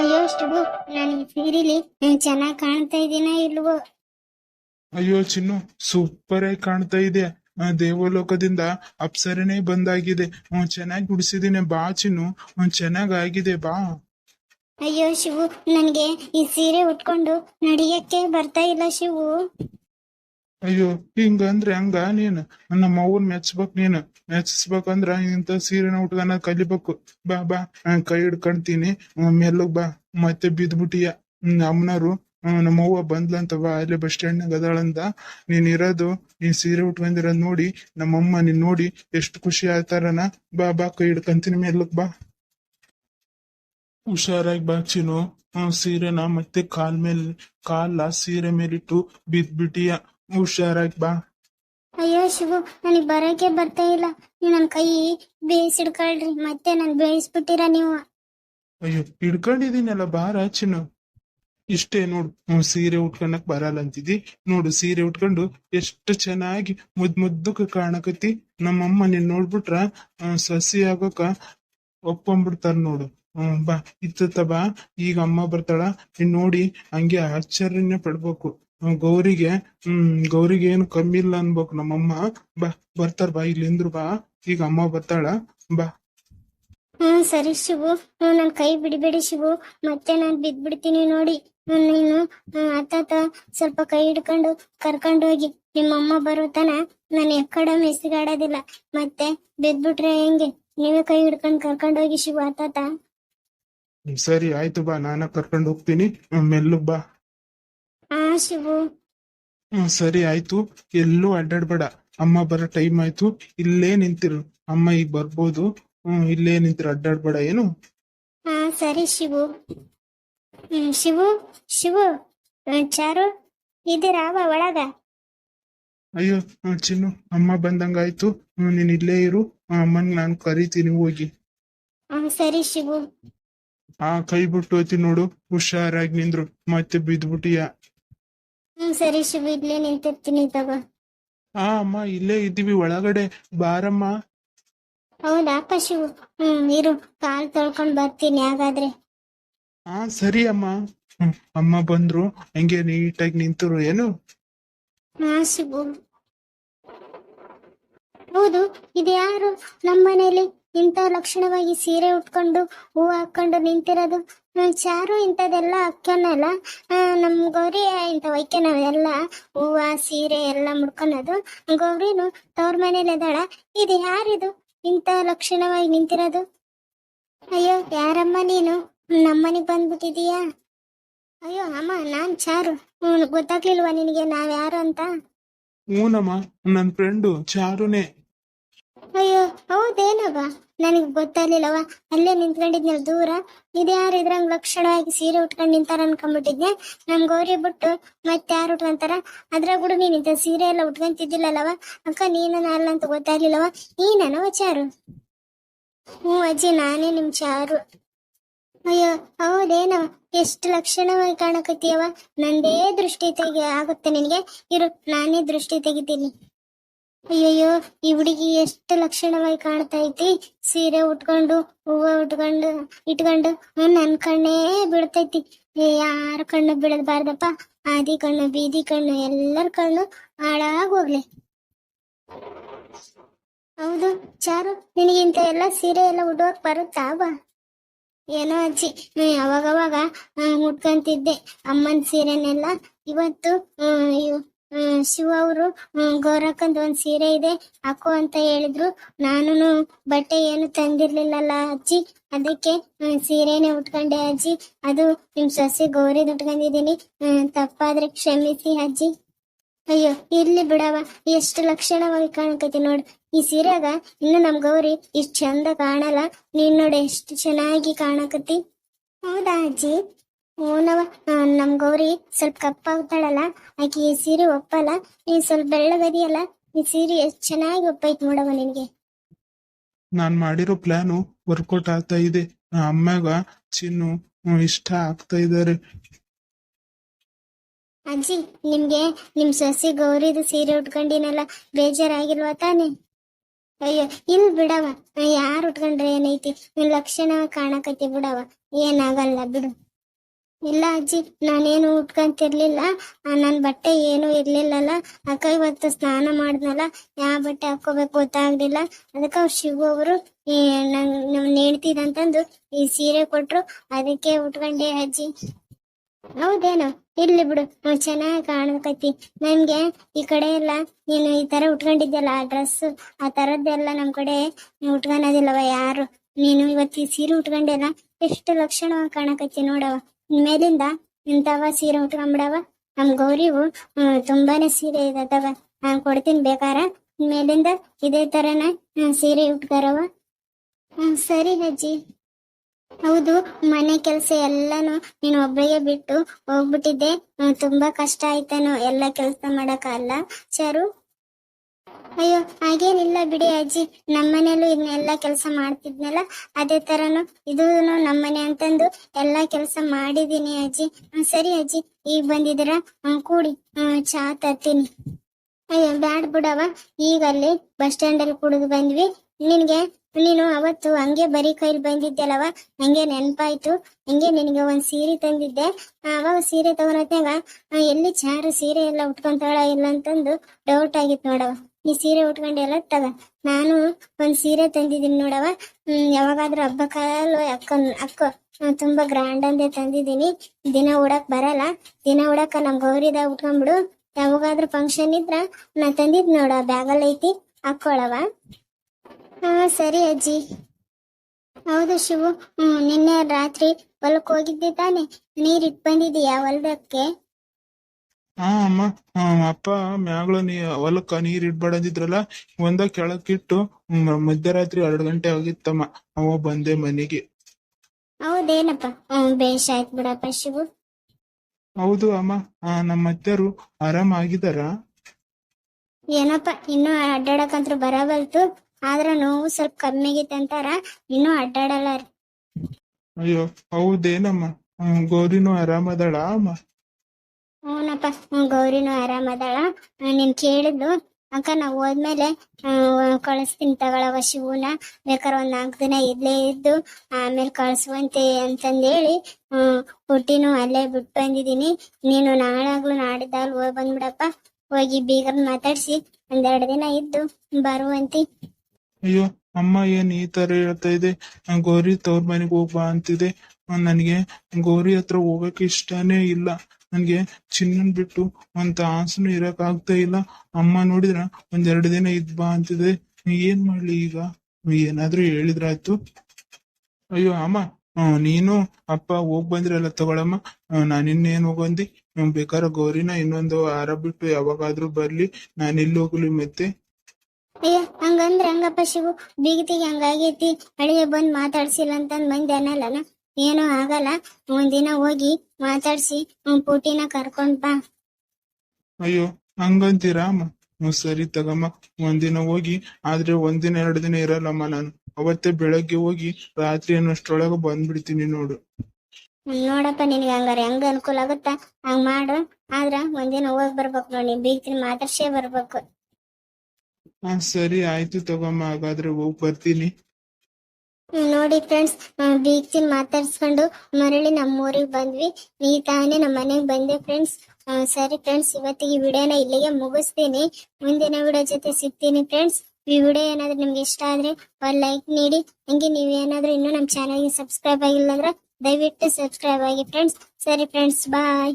ಅಯ್ಯೋ ಇಷ್ಟು ನಾನು ಸೀರಿಲಿ ಚೆನ್ನಾಗಿ ಕಾಣ್ತಾ ಇದೀನ ಇಲ್ವೋ? ಅಯ್ಯೋ ಚಿನ್ನು ಸೂಪರ್ ಆಗಿ ಕಾಣ್ತಾ ಇದೆ. ಆ, ದೇವಲೋಕದಿಂದ ಅಪ್ಸರಣೆ ಬಂದಾಗಿದೆ. ಹ್ಮ್ ಚೆನ್ನಾಗಿ ಗುಡಿಸಿದೀನಿ. ಬಾ ಚಿನ್ನು. ಹ್ಮ್ ಚೆನ್ನಾಗ್ ಆಗಿದೆ. ಬಾ. ಅಯ್ಯೋ ಶಿವು ನನಗೆ ಈ ಸೀರೆ ಉಟ್ಕೊಂಡು ನಡಿಯಕ್ಕೆ ಬರ್ತಾ ಇಲ್ಲ ಶಿವು. ಅಯ್ಯೋ ಹಿಂಗಂದ್ರೆ ಹಂಗ ನೀನು. ನಮ್ಮ ಅವ್ವನ್ ಮೆಚ್ಬೇಕ್ ನೀನು. ಮೆಚ್ಚಿಸ್ಬೇಕಂದ್ರ ಇಂತ ಸೀರೆನ ಉಟ್ಕನ ಕಲಿಬೇಕು. ಬಾ ಬಾ ಕೈ ಹಿಡ್ಕೊಂತೀನಿ. ಮೆಲ್ಲಗ್ ಬಾ. ಮತ್ತೆ ಬಿದ್ಬಿಟ್ಟಿಯ. ಅಮ್ಮನವ್ರು ಬಂದ್ಲಂತ ಬಾ. ಅಲ್ಲಿ ಬಸ್ ಸ್ಟ್ಯಾಂಡ್ನಾಗ ಅದಾಳಂತ. ನೀನ್ ಇರೋದು ನೀನ್ ಸೀರೆ ಉಟ್ಕೊಂಡಿರೋದ್ ನೋಡಿ. ನಮ್ಮಮ್ಮ ನೀನ್ ನೋಡಿ ಎಷ್ಟು ಖುಷಿ ಆಯ್ತಾರನ. ಬಾ ಬಾ, ಕೈ ಹಿಡ್ಕಂತೀನಿ, ಮೆಲ್ಲಗ್ ಬಾ. ಹುಷಾರಾಗಿ ಬಾಚಿನೋ ಸೀರೆನ ಮತ್ತೆ ಕಾಲ್ ಮೇಲೆ, ಕಾಲ ಸೀರೆ ಮೇಲಿಟ್ಟು ಬಿದ್ಬಿಟ್ಟಿಯ. ಹುಷಾರಾಗಿ ಬಾ. ಅಯ್ಯೋ ಶಿವು ನನಗೆ ಬರಕ್ಕೆ ಬರ್ತಾ ಇಲ್ಲ. ನೀವು ನನ್ನ ಕೈ ಬೇಯಿಸಿಡ್ಕೊಳ್ರಿ ಮತ್ತೆ ನಾನು ಬೇಯಿಸ್ಬಿಟ್ಟಿರ ನೀವು. ಅಯ್ಯೋ ಹಿಡ್ಕೊಂಡಿದೀನಲ್ಲ ಬಾರ ಚಿನ್ನು ಇಷ್ಟೇ ನೋಡು ಹ್ಮ್, ಸೀರೆ ಉಟ್ಕೊಳಕ್ ಬರಲ್ಲ ಅಂತಿದ್ದಿ. ನೋಡು ಸೀರೆ ಉಟ್ಕೊಂಡು ಎಷ್ಟು ಚೆನ್ನಾಗಿ ಮುದ್ ಮುದ್ದಕ್ಕೆ ಕಾಣಕತ್ತಿ. ನಮ್ಮಮ್ಮ ನೀನ್ ನೋಡ್ಬಿಟ್ರ ಸಸಿ ಆಗೋಕ ಒಪ್ಕೊಂಡ್ಬಿಡ್ತಾರ ನೋಡು. ಹ್ಮ್ ಬಾ ಇತ್ತ ಬಾ. ಈಗ ಅಮ್ಮ ಬರ್ತಾಳ ನೀನ್ ನೋಡಿ ಹಂಗೆ ಆಶ್ಚರ್ಯನೇ ಪಡ್ಬೇಕು. ಗೌರಿಗೆ ಹ್ಮ್ ಗೌರಿಗೆ ಏನು ಕಮ್ಮಿ ಇಲ್ಲ ಅನ್ಬೇಕು. ನಮ್ಮಮ್ಮ ಬಾ ಬರ್ತಾರ ಬಾ ಇಲ್ಲಿಂದ್ರು ಬಾ. ಈಗ ಅಮ್ಮ ಬರ್ತಾಳ ಬಾ. ಹ್ಮ್ ಸರಿ ಶಿವು. ಹ್ಮ್ ನನ್ ಕೈ ಬಿಡಬೇಡಿ ಶಿವು. ಮತ್ತೆ ನಾನ್ ಬಿದ್ ಬಿಡ್ತೀನಿ ನೋಡಿ ನೀನು ಅತ್ತಾತ ಸ್ವಲ್ಪ ಕೈ ಹಿಡ್ಕೊಂಡು ಕರ್ಕೊಂಡು ಹೋಗಿ. ನಿಮ್ಮಮ್ಮ ಬರೋ ತನ ನಾನು ಎಕ್ಕಡ ಮೆಸ್ಗಾಡೋದಿಲ್ಲ. ಮತ್ತೆ ಬಿದ್ಬಿಟ್ರೆ ಹೆಂಗೆ? ನೀವೇ ಕೈ ಹಿಡ್ಕೊಂಡು ಕರ್ಕೊಂಡು ಹೋಗಿ ಶಿವು ಅತ್ತಾತ ಸರಿ ಆಯ್ತು ಬಾ. ನಾನ ಕರ್ಕೊಂಡು ಹೋಗ್ತೀನಿ. ಮೆಲ್ಲು ಬಾ. ಶಿವು ಹ್ಮ್ ಸರಿ ಆಯ್ತು. ಎಲ್ಲೂ ಅಡ್ಡಾಡ್ಬೇಡ. ಅಮ್ಮ ಬರೋ ಟೈಮ್ ಆಯ್ತು. ಇಲ್ಲೇ ನಿಂತಿರು. ಅಮ್ಮ ಈಗ ಬರ್ಬೋದು. ಹ್ಮ್ ಇಲ್ಲೇ ನಿಂತಿರು ಅಡ್ಡಾಡ್ಬೇಡ ಏನು? ಹಾ ಸರಿ ಶಿವು. ಹ್ಮ್ ಶಿವು ಶಿವು. ಹ್ಮ್, ಚಾರು ಇದೀರಾವ ಒಳಗ. ಅಯ್ಯೋ ಹ್ಮ್, ಚಿನ್ನು ಅಮ್ಮ ಬಂದಂಗಾಯ್ತು ಹ್ಮ್ ನೀನ್ ಇಲ್ಲೇ ಇರು. ಅಮ್ಮನ್ ನಾನು ಕರಿತೀನಿ ಹೋಗಿ. ಹ್ಮ್ ಸರಿ ಶಿವು. ಆ ಕೈ ಬಿಟ್ಟು ಹೋಯ್ತಿ ನೋಡು. ಹುಷಾರಾಗಿ ನಿಂದ್ರು ಮತ್ತೆ ಬಿದ್ಬಿಟ್ಟಿಯ? ಹ್ಮ್ ಸರಿ ಶಿವು ಇಲ್ಲೇ ನಿಂತಿರ್ತೀನಿ ತಗೋ. ಹಾ ಅಮ್ಮ ಇಲ್ಲೇ ಇದ್ದೀವಿ ಒಳಗಡೆ. ಬಾರಮ್ಮ. ಹೌದಾಪ ಶಿವು? ಹ್ಮ್ ಇರು ಕಾಲ್ ತೊಳ್ಕೊಂಡ್ ಬರ್ತೀನಿ ಹಾಗಾದ್ರೆ. ಹಾ ಸರಿ ಅಮ್ಮ. ಹ್ಮ್ ಅಮ್ಮ ಬಂದ್ರು ಹಂಗೆ ನೀಟಾಗಿ ನಿಂತರು ಏನು? ಹಾ ಶಿವು. ಹೌದು ಇದು ಯಾರು? ನಮ್ಮ ಮನೇಲಿ ಇಂಥ ಲಕ್ಷಣವಾಗಿ ಸೀರೆ ಉಟ್ಕೊಂಡು ಹೂ ಹಾಕೊಂಡು ನಿಂತಿರೋದು? ಚಾರು ಇಂಥದೆಲ್ಲ ಹಾಕ್ಯಾನಲ್ಲ. ಆ, ನಮ್ ಗೌರಿ ಇಂಥ ಎಲ್ಲ ಹೂವ ಸೀರೆ ಎಲ್ಲ ಮುಡ್ಕೊಳೋದು. ಗೌರಿನು ತವ್ರ ಮನೇಲಿ ಇದ್ದಾಳ ಇದು ಯಾರಿದು? ಇಂಥ ಲಕ್ಷಣವಾಗಿ ನಿಂತಿರೋದು? ಅಯ್ಯೋ ಯಾರಮ್ಮ ನೀನು? ನಮ್ಮನೆಗೆ ಬಂದ್ಬಿಟ್ಟಿದೀಯಾ? ಅಯ್ಯೋ ಅಮ್ಮ ನಾನ್ ಚಾರು. ಗೊತ್ತಾಗ್ಲಿಲ್ವಾ ನಿನಗೆ? ನಾವ್ ಯಾರು ಅಂತ? ಹ್ಞೂನಮ್ಮ ನನ್ನ ಫ್ರೆಂಡು ಚಾರುನೇ. ಅಯ್ಯೋ ಹೌದೇನವ ನನಗೆ ಗೊತ್ತಾಗ್ಲಿಲ್ಲವ ಅಲ್ಲೇ ನಿಂತ್ಕೊಂಡಿದ್ನಲ್ಲ ದೂರ. ಇದ್ಯಾರು ಇದ್ರಂಗ್ ಲಕ್ಷಣವಾಗಿ ಸೀರೆ ಉಟ್ಕೊಂಡು ನಿಂತಾರ ಅನ್ಕೊಂಡ್ಬಿಟ್ಟಿದ್ನೆ ನಮ್ ಗೌರಿ ಬಿಟ್ಟು ಮತ್ತೆ ಯಾರು ಉಟ್ಕೊಂತಾರ? ಅದ್ರಾಗ ಕೂಡ ನೀನ್ ಇದ್ದ ಸೀರೆ ಎಲ್ಲ ಉಟ್ಕೊಂತಿದ್ದಿಲ್ಲಲ್ಲವ ಅಕ್ಕ ನೀನ ಅಲ್ಲ ಅಂತ ಗೊತ್ತಾಗ್ಲಿಲ್ಲವ ನೀನವ ಚಾರು ಹ್ಞೂ ಅಜ್ಜಿ, ನಾನೇ ನಿಮ್ ಚಾರು. ಅಯ್ಯೋ ಹೌದೇನವ ಎಷ್ಟು ಲಕ್ಷಣವಾಗಿ ಕಾಣಕತ್ತೀಯವ ನಂದೇ ದೃಷ್ಟಿ ತೆಗಿ ಆಗುತ್ತೆ ನಿನಗೆ. ಇರು, ನಾನೇ ದೃಷ್ಟಿ ತೆಗಿತೀನಿ. ಅಯ್ಯಯ್ಯೋ ಈ ಹುಡುಗಿ ಎಷ್ಟು ಲಕ್ಷಣವಾಗಿ ಕಾಣ್ತಾ ಐತಿ. ಸೀರೆ ಉಟ್ಕೊಂಡು ಹೂವ ಉಟ್ಕೊಂಡು ಇಟ್ಕೊಂಡು ನನ್ ಕಣ್ಣೇ ಬಿಡ್ತೈತಿ ಯಾರ ಕಣ್ಣು ಬಿಡಬಾರ್ದಪ್ಪ ಆದಿ ಕಣ್ಣು ಬೀದಿ ಕಣ್ಣು ಎಲ್ಲರ ಕಣ್ಣು ಹಾಳಾಗ್ ಹೋಗ್ಲಿ. ಹೌದು ಚಾರು ನಿನಗಿಂತ ಎಲ್ಲ ಸೀರೆ ಎಲ್ಲ ಉಡೋಕ್ ಬರುತ್ತಾ? ಬಾ. ಏನೋ ಅಜ್ಜಿ ಅವಾಗವಾಗ ಹ್ಮ್, ಉಟ್ಕೊಂತಿದ್ದೆ. ಅಮ್ಮನ ಸೀರೆನೆಲ್ಲ ಇವತ್ತು ಶಿವ ಅವರು ಗೌರಕ್ಕಂದ್ ಒಂದ್ ಸೀರೆ ಇದೆ, ಹಾಕು ಅಂತ ಹೇಳಿದ್ರು. ನಾನು ಬಟ್ಟೆ ಏನು ತಂದಿರ್ಲಿಲ್ಲಲ್ಲ ಅಜ್ಜಿ. ಅದಕ್ಕೆ ಸೀರೆನೆ ಉಟ್ಕೊಂಡೆ ಅಜ್ಜಿ. ಅದು ನಿಮ್ ಸೊಸೆ ಗೌರಿ ಉಟ್ಕೊಂಡಿದೀನಿ ತಪ್ಪಾದ್ರೆ ಕ್ಷಮಿಸಿ ಅಜ್ಜಿ. ಅಯ್ಯೋ, ಇರ್ಲಿ ಬಿಡವ, ಎಷ್ಟು ಲಕ್ಷಣವಾಗಿ ಕಾಣಕತಿ ನೋಡು. ಈ ಸೀರೆಗ ಇನ್ನು ನಮ್ ಗೌರಿ ಇಷ್ಟ್ ಚಂದ ಕಾಣಲ್ಲ. ನೀನ್ ನೋಡಿ, ಎಷ್ಟು ಚೆನ್ನಾಗಿ ಕಾಣಕತಿ. ಹೌದಾ ಅಜ್ಜಿ? ಓನವ ಗೌರಿ ಸ್ವಲ್ಪ ಕಪ್ಪಾಗ್ತಾಳಲ್ಲ ಆಕೆ ಈ ಸೀರೆ ಒಪ್ಪಲ್ಲ ನೀನ್ ಸ್ವಲ್ಪ ಬೆಳ್ಳಗದಿಯಲ್ಲ ಈ ಸೀರೆ ಎಷ್ಟ್ ಚೆನ್ನಾಗಿ ಒಪ್ಪೈತ್ ನೋಡವ ನಿನ್ಗೆ. ನಾನ್ ಮಾಡಿರೋ ಪ್ಲಾನು ವರ್ಕೌಟ್ ಆಗ್ತಾ ಇದೆ. ಅಮ್ಮಗ ಚಿನ್ನು ಇಷ್ಟ ಆಗ್ತಾ ಇದಾರೆ ಅಜ್ಜಿ ನಿಮ್ಗೆ ನಿಮ್ ಸೊಸೆ ಗೌರಿದು ಸೀರೆ ಉಟ್ಕೊಂಡಿನಲ್ಲ ಬೇಜಾರಾಗಿಲ್ವಾ ತಾನೆ? ಅಯ್ಯೋ ಇಲ್ ಬಿಡವ ಯಾರು ಉಟ್ಕೊಂಡ್ರೆ ಏನೈತಿ? ನಿಮ್ ಲಕ್ಷಣ ಕಾಣಕತ್ತಿ ಬಿಡವ ಏನಾಗಲ್ಲ ಬಿಡು. ಇಲ್ಲ ಅಜ್ಜಿ, ನಾನೇನು ಉಟ್ಕೊಂತಿರ್ಲಿಲ್ಲ. ನನ್ನ ಬಟ್ಟೆ ಏನು ಇರ್ಲಿಲ್ಲಲ್ಲ. ಅಕ್ಕ ಇವತ್ತು ಸ್ನಾನ ಮಾಡಿದ್ನಲ್ಲ ಯಾವ ಬಟ್ಟೆ ಹಾಕೋಬೇಕು ಗೊತ್ತಾಗ್ಲಿಲ್ಲ. ಅದಕ್ಕೆ ಅವ್ರು ಶಿವು ಅವರು ನೇಣ್ತಿದಂತಂದು ಈ ಸೀರೆ ಕೊಟ್ರು. ಅದಕ್ಕೆ ಉಟ್ಕೊಂಡೆ ಅಜ್ಜಿ. ಹೌದೇನೋ? ಇರ್ಲಿ ಬಿಡು ಚೆನ್ನಾಗಿ ಕಾಣಕತ್ತಿ ನನ್ಗೆ ಈ ಕಡೆ ಎಲ್ಲ ನೀನು ಈ ತರ ಉಟ್ಕೊಂಡಿದ್ಯಲ್ಲ, ಆ ಡ್ರೆಸ್, ಆ ತರದ್ದೆಲ್ಲ ನಮ್ ಕಡೆ ಉಟ್ಕೊಳೋದಿಲ್ಲವ ಯಾರು? ನೀನು ಇವತ್ತು ಈ ಸೀರೆ ಉಟ್ಕೊಂಡೆಲ್ಲ ಎಷ್ಟು ಲಕ್ಷಣವಾಗಿ ಕಾಣಕತ್ತಿ ನೋಡವ ಮೇಲಿಂದ ಇಂಥವ ಸೀರೆ ಉಟ್ಕೊಂಡ್ಬಿಡವ ನಮ್ ಗೌರಿವು ತುಂಬಾನೇ ಸೀರೆ ಇದಾವ ನಾನ್ ಕೊಡ್ತೀನಿ ಬೇಕಾರ. ಮೇಲಿಂದ ಇದೇ ತರನ ಸೀರೆ ಉಟ್ಕಾರವ. ಸರಿ ಅಜ್ಜಿ. ಹೌದು, ಮನೆ ಕೆಲಸ ಎಲ್ಲಾನು ನೀನು ಒಬ್ಬಯ್ಯ ಬಿಟ್ಟು ಹೋಗ್ಬಿಟ್ಟಿದ್ದೆ. ತುಂಬಾ ಕಷ್ಟ ಆಯ್ತೇನೋ, ಎಲ್ಲ ಕೆಲಸ ಮಾಡಕ್ಕಲ್ಲ ಚಾರು ಅಯ್ಯೋ, ಹಾಗೇನಿಲ್ಲ ಬಿಡಿ ಅಜ್ಜಿ. ನಮ್ಮನೇಲೂ ಇದನ್ನೆಲ್ಲ ಕೆಲಸ ಮಾಡ್ತಿದ್ನಲ್ಲ, ಅದೇ ತರನು ಇದೂ ನಮ್ಮನೆ ಅಂತಂದು ಎಲ್ಲಾ ಕೆಲಸ ಮಾಡಿದೀನಿ ಅಜ್ಜಿ. ಸರಿ ಅಜ್ಜಿ, ಈಗ ಬಂದಿದ್ರ ಕೂಡಿ. ಚಾ ತರ್ತೀನಿ. ಅಯ್ಯೋ, ಬ್ಯಾಡ್ ಬಿಡವ ಈಗ ಅಲ್ಲಿ ಬಸ್ ಸ್ಟ್ಯಾಂಡ್ ಅಲ್ಲಿ ಕುಡಿದು ಬಂದ್ವಿ. ನಿನ್ಗೆ, ನೀನು ಅವತ್ತು ಹಂಗೆ ಬರೀ ಕೈಲಿ ಬಂದಿದ್ದೆಲ್ಲವ ಹಂಗೆ ನೆನ್ಪಾಯ್ತು. ಹಂಗೆ ನಿನಗೆ ಒಂದ್ ಸೀರೆ ತಂದಿದ್ದೆ. ಅವಾಗ ಸೀರೆ ತಗೊಳತ್ನಾಗ ಎಲ್ಲಿ ಚಾರು ಸೀರೆ ಎಲ್ಲ ಉಟ್ಕೊಂತಾಳ ಇಲ್ಲ ಅಂತಂದು ಡೌಟ್ ಆಗಿತ್ತು ನೋಡವ ಈ ಸೀರೆ ಉಟ್ಕೊಂಡೆಲ್ಲ ತಗ. ನಾನು ಒಂದ್ ಸೀರೆ ತಂದಿದ್ದೀನಿ ನೋಡವ ಹ್ಮ್, ಯಾವಾಗಾದ್ರೂ ಹಬ್ಬ ಕಾಲು ಅಕ್ಕ ಅಕ್ಕ ತುಂಬಾ ಗ್ರ್ಯಾಂಡ್ ಅಂದೇ ತಂದಿದ್ದೀನಿ. ದಿನ ಉಡಕ್ ಬರಲ್ಲ. ದಿನ ಉಡಕ ನಮ್ ಗೌರಿದ ಉಟ್ಕೊಂಡ್ಬಿಡು. ಯಾವಾಗಾದ್ರೂ ಫಂಕ್ಷನ್ ಇದ್ರ ನಾ ತಂದಿದ್ ನೋಡ ಬ್ಯಾಗಲ್ ಐತಿ ಹಾಕೊಳವ ಹಾ ಸರಿ ಅಜ್ಜಿ. ಹೌದು ಶಿವು. ಹ್ಮ್, ನಿನ್ನೆ ರಾತ್ರಿ ಹೊಲಕ್ ಹೋಗಿದ್ದೆ ತಾನೆ. ನೀರ್ ಇಟ್ ಬಂದಿದೀಯಾ ಹೊಲ್ದಕ್ಕೆ? ಹಾ ಅಮ್ಮ ಹಾ ಅಪ್ಪ ಮ್ಯಾಗಳ ನೀ ಹೊಲಕ್ಕ ನೀರ್ ಇಡ್ಬೇಡ ಅಂದಿದ್ರಲ್ಲ ಒಂದ ಕೆಳಕ್ಕಿಟ್ಟು ಇಟ್ಟು ಮಧ್ಯರಾತ್ರಿ ಎರಡ್ ಗಂಟೆ ಆಗಿತ್ತಮ್ಮ ಅವ ಬಂದೆ ಮನೆಗೆ. ಹೌದೇನಪ್ಪ? ಹ್ಮ್ ಬೇಷ್ ಆಯ್ತು ಬಿಡಪ್ಪ ಶಿವು. ಹೌದು ಅಮ್ಮ ಹಾ ನಮ್ಮ ಅತ್ತೆರು ಆರಾಮಾಗಿದಾರ ಏನಪ್ಪ ಇನ್ನೂ ಅಡ್ಡಾಡಕಂತ್ರು ಬರಬಲ್ತು ಆದ್ರ ನೋವು ಸ್ವಲ್ಪ ಕಮ್ಮಿ ಆಗೈತೆ ಅಂತಾರ ಇನ್ನೂ ಅಡ್ಡಾಡಲ್ಲ ರೀ. ಅಯ್ಯೋ ಹೌದೇನಮ್ಮ ಹ್ಮ್, ಗೌರಿನೂ ಆರಾಮದಾಳ ಅಮ್ಮ? ಹ್ಞೂ ಗೌರಿನೂ ಆರಾಮದಾಳ ನೀನ್ ಕೇಳಿದ್ಲು. ಅಕ್ಕ, ನಾವು ಹೋದ್ಮೇಲೆ ಕಳಿಸ್ತೀನಿ ತಗೊಳವ ಶಿವನ. ಬೇಕಾದ್ರೆ ಒಂದ್ ನಾಲ್ಕು ದಿನ ಇಲ್ಲೇ ಇದ್ದು, ಆಮೇಲೆ ಕಳ್ಸುವಂತೆ ಅಂತಂದೇಳಿ ಹುಟ್ಟಿನೂ ಅಲ್ಲೇ ಬಿಟ್ಟು ಬಂದಿದ್ದೀನಿ ನೀನು ನಾಳಾಗ್ಲು ನಾಡಿದ್ದಾಗ್ಲು ಹೋಗಿ ಬಂದ್ಬಿಡಪ್ಪ. ಹೋಗಿ ಬೀಗರ್ ಮಾತಾಡ್ಸಿ, ಒಂದೆರಡು ದಿನ ಇದ್ದು ಬರುವಂತಿ. ಅಯ್ಯೋ, ಅಮ್ಮ ಏನ್ ಈ ತರ ಹೇಳ್ತಾ ಇದೆ? ಗೌರಿ ತವ್ರ ಮನೆಗೆ ಹೋಗ್ಬಾ ಅಂತಿದೆ. ನನ್ಗೆ ಗೌರಿ ಹತ್ರ ಹೋಗಕ್ಕೆ ಇಷ್ಟನೇ ಇಲ್ಲ. ನನ್ಗೆ ಚಿನ್ನನ್ ಬಿಟ್ಟು ಒಂದ್ ಆಸನು ಇರಕ್ ಆಗ್ತಾ ಇಲ್ಲ. ಅಮ್ಮ ನೋಡಿದ್ರ ಒಂದೆರಡು ದಿನ ಇದ್ ಬಾ ಅಂತಿದೆ. ಏನ್ ಮಾಡ್ಲಿ ಈಗ? ಏನಾದ್ರೂ ಹೇಳಿದ್ರಾಯ್ತು. ಅಯ್ಯೋ, ಅಮ್ಮ ನೀನು ಅಪ್ಪ ಹೋಗ್ ಬಂದ್ರಲ್ಲ ತಗೊಳಮ್ಮ. ನಾನ್ ಇನ್ನೇನ್ ಹೋಗಂದಿ ಬೇಕಾರ ಗೌರಿನ ಇನ್ನೊಂದು ವಾರ ಬಿಟ್ಟು ಯಾವಾಗಾದ್ರೂ ಬರ್ಲಿ. ನಾನ್ ಇಲ್ಲಿ ಹೋಗ್ಲಿ ಮತ್ತೆ? ಅಯ್ಯ ಹಂಗಂದ್ರ ಹಂಗಪ್ಪ ಶಿವು. ಬೀಗತಿಗೆ ಹಂಗಾಗೈತಿ. ಅಳಿಗೆ ಬಂದ್ ಮಾತಾಡ್ಸಿಲ್ಲ ಅಂತಂದ್ ಮಂದಿ ಅನ್ನಲ್ಲನ ಏನೂ ಆಗಲ್ಲ. ಒಂದಿನ ಹೋಗಿ ಮಾತಾಡ್ಸಿ ಪುಟಿನ ಕರ್ಕೊಂಡ್ ಬಾ. ಅಯ್ಯೋ ಹಂಗಂತೀರಾ ಅಮ್ಮ? ಹ್ಮ್, ಸರಿ ತಗಮ್ಮ. ಒಂದಿನ ಹೋಗಿ ಆದ್ರೆ ಒಂದಿನ ಎರಡು ದಿನ ಇರಲ್ಲಮ್ಮ ನಾನು. ಅವತ್ತೇ ಬೆಳಗ್ಗೆ ಹೋಗಿ ರಾತ್ರಿ ಅನ್ನೋಷ್ಟ್ರೊಳಗ ಬಂದ್ಬಿಡ್ತೀನಿ ನೋಡು. ನೋಡಪ್ಪ ನಿನ್ಗೆ ಹಂಗಾರೆ ಹೆಂಗ್ ಅನುಕೂಲ ಆಗುತ್ತಾ? ಹಂಗ್ ಮಾಡು. ಆದ್ರ ಒಂದಿನ ಹೋಗ್ ಬರ್ಬೇಕು ನೋಡಿ ಬೀಗ್ತೀನಿ ಮಾತಾಡ್ಸೇ ಬರ್ಬೇಕು. ಹಾ ಸರಿ ಆಯ್ತು ತಗಮ್ಮ. ಹಾಗಾದ್ರೆ ಹೋಗ್ ಬರ್ತೀನಿ. ನೋಡಿ ಫ್ರೆಂಡ್ಸ್ ತಿನ್ ಮಾತಾಡ್ಸ್ಕೊಂಡು ಮರಳಿ ನಮ್ಮ ಊರಿಗೆ ಬಂದ್ವಿ. ನೀ ತಾನೇ ನಮ್ಮ ಮನೆಗೆ ಬಂದೆ ಫ್ರೆಂಡ್ಸ್ ಸರಿ ಫ್ರೆಂಡ್ಸ್ ಇವತ್ತಿಗೆ ಈ ವಿಡಿಯೋನ ಇಲ್ಲಿಗೆ ಮುಗಿಸ್ತೀನಿ. ಮುಂದಿನ ವಿಡಿಯೋ ಜೊತೆ ಸಿಗ್ತೀನಿ ಫ್ರೆಂಡ್ಸ್ ಈ ವಿಡಿಯೋ ಏನಾದ್ರೂ ನಿಮ್ಗೆ ಇಷ್ಟ ಆದ್ರೆ ಒಂದು ಲೈಕ್ ನೀಡಿ. ಹಂಗೆ ನೀವೇನಾದ್ರೂ ಇನ್ನೂ ನಮ್ಮ ಚಾನಲ್ಗೆ ಸಬ್ಸ್ಕ್ರೈಬ್ ಆಗಿಲ್ಲ ಅಂದ್ರೆ ದಯವಿಟ್ಟು ಸಬ್ಸ್ಕ್ರೈಬ್ ಆಗಿ ಫ್ರೆಂಡ್ಸ್ ಸರಿ ಫ್ರೆಂಡ್ಸ್ ಬಾಯ್